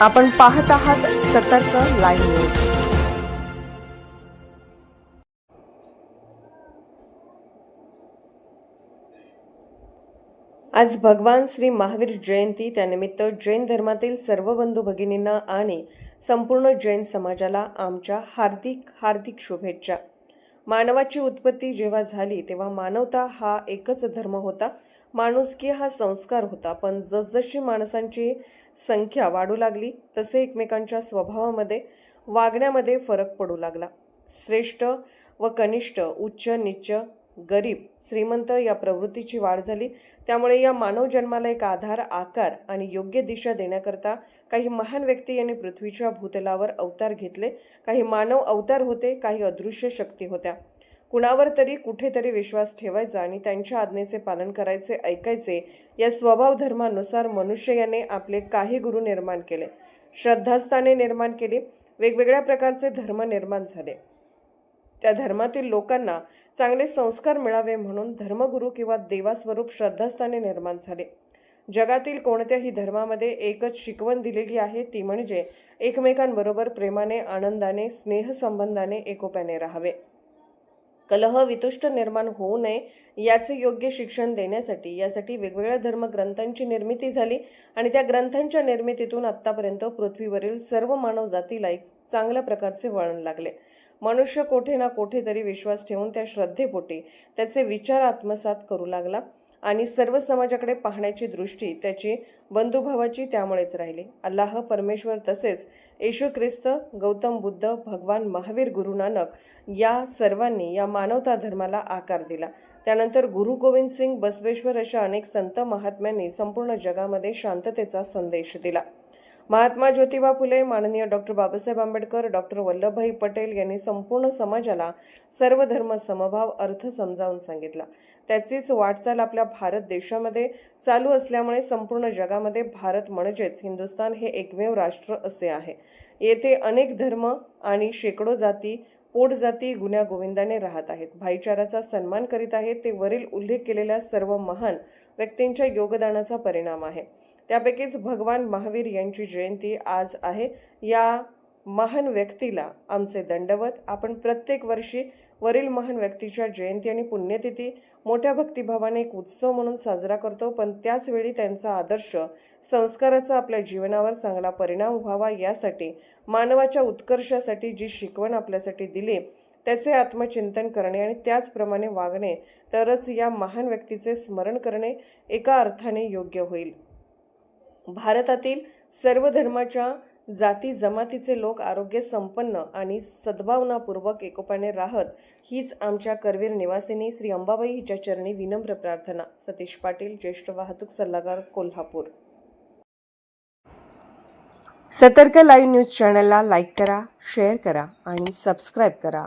आपण पाहत आहात सतर्क लाईव्ह न्यूज. आज भगवान श्री महावीर जयंती त्यानिमित्त जैन धर्मातील सर्व बंधू भगिनींना आणि संपूर्ण जैन समाजाला आमच्या हार्दिक हार्दिक शुभेच्छा. मानवाची उत्पत्ती जेव्हा झाली तेव्हा मानवता हा एकच धर्म होता. माणुसकी हा संस्कार होता पण जसजशी माणसांची संख्या वाढू लागली तसे एकमेकांच्या स्वभावामध्ये वागण्यामध्ये फरक पडू लागला. श्रेष्ठ व कनिष्ठ उच्च निच्च गरीब श्रीमंत या प्रवृत्तीची वाढ झाली. त्यामुळे या मानव जन्माला एक आधार आकार आणि योग्य दिशा देण्याकरता काही महान व्यक्ती यांनी पृथ्वीच्या भूतलावर अवतार घेतले. काही मानव अवतार होते काही अदृश्य शक्ती होत्या. कुणावर तरी कुठेतरी विश्वास ठेवायचा आणि त्यांच्या आज्ञेचे पालन करायचे ऐकायचे या स्वभाव धर्मानुसार मनुष्य याने आपले काही गुरु निर्माण केले. श्रद्धास्थाने निर्माण केली. वेगवेगळ्या प्रकारचे धर्म निर्माण झाले. त्या धर्मातील लोकांना चांगले संस्कार मिळावे म्हणून धर्मगुरू किंवा देवास्वरूप श्रद्धास्थाने निर्माण झाले. जगातील कोणत्याही धर्मामध्ये एकच शिकवण दिलेली आहे ती म्हणजे एकमेकांबरोबर प्रेमाने आनंदाने स्नेहसंबंधाने एकोप्याने राहावे. कलह वितुष्ट निर्माण होऊ नये याचे योग्य शिक्षण देण्यासाठी यासाठी वेगवेगळ्या धर्मग्रंथांची निर्मिती झाली आणि त्या ग्रंथांच्या निर्मितीतून आत्तापर्यंत पृथ्वीवरील सर्व मानव जातीला एक चांगल्या प्रकारचे वळण लागले. मनुष्य कोठे ना कोठेतरी विश्वास ठेवून त्या श्रद्धेपोटी त्याचे विचार आत्मसात करू लागला. आणि सर्व समाजाकडे पाहण्याची दृष्टी त्याची बंधुभावाची त्यामुळेच राहिली. अल्लाह परमेश्वर तसेच येशू ख्रिस्त गौतम बुद्ध भगवान महावीर गुरु नानक या सर्वांनी या मानवता धर्माला आकार दिला. त्यानंतर गुरु गोविंद सिंग बसवेश्वर अशा अनेक संत महात्म्यांनी संपूर्ण जगामध्ये शांततेचा संदेश दिला. महात्मा ज्योतिबा फुले माननीय डॉक्टर बाबासाहेब आंबेडकर डॉक्टर वल्लभभाई पटेल यांनी संपूर्ण समाजाला सर्व धर्म समभाव अर्थ समजावून सांगितला. त्याचीच वाटचाल आपल्या भारत देशामध्ये चालू असल्यामुळे संपूर्ण जगामध्ये भारत म्हणजेच हिंदुस्थान हे एकमेव राष्ट्र असे आहे. येथे अनेक धर्म आणि शेकडो जाती पोट जाती गुन्ह्या गोविंदाने राहत आहेत. भाईचाराचा सन्मान करीत आहेत ते वरील उल्लेख केलेल्या सर्व महान व्यक्तींच्या योगदानाचा परिणाम आहे. त्यापैकीच भगवान महावीर यांची जयंती आज आहे. या महान व्यक्तीला आमचे दंडवत. आपण प्रत्येक वर्षी वरील महान व्यक्तीच्या जयंती आणि पुण्यतिथी मोठ्या भक्तिभावाने एक उत्सव म्हणून साजरा करतो पण त्याच वेळी त्यांचा आदर्श संस्काराचा आपल्या जीवनावर चांगला परिणाम व्हावा यासाठी मानवाच्या उत्कर्षासाठी जी शिकवण आपल्यासाठी दिली त्याचे आत्मचिंतन करणे आणि त्याचप्रमाणे वागणे तरच या महान व्यक्तीचे स्मरण करणे एका अर्थाने योग्य होईल. भारतातील सर्व धर्माच्या जाती जमातीचे लोक आरोग्य संपन्न आणि सद्भावनापूर्वक एकोपाने राहत हीच आमच्या करवीर निवासिनी श्री अंबाबाई हिच्या चरणी विनम्र प्रार्थना. सतीश पाटील ज्येष्ठ वाहतूक सल्लागार कोल्हापूर. सतर्क लाईव्ह न्यूज चॅनलला लाईक करा शेअर करा आणि सबस्क्राईब करा.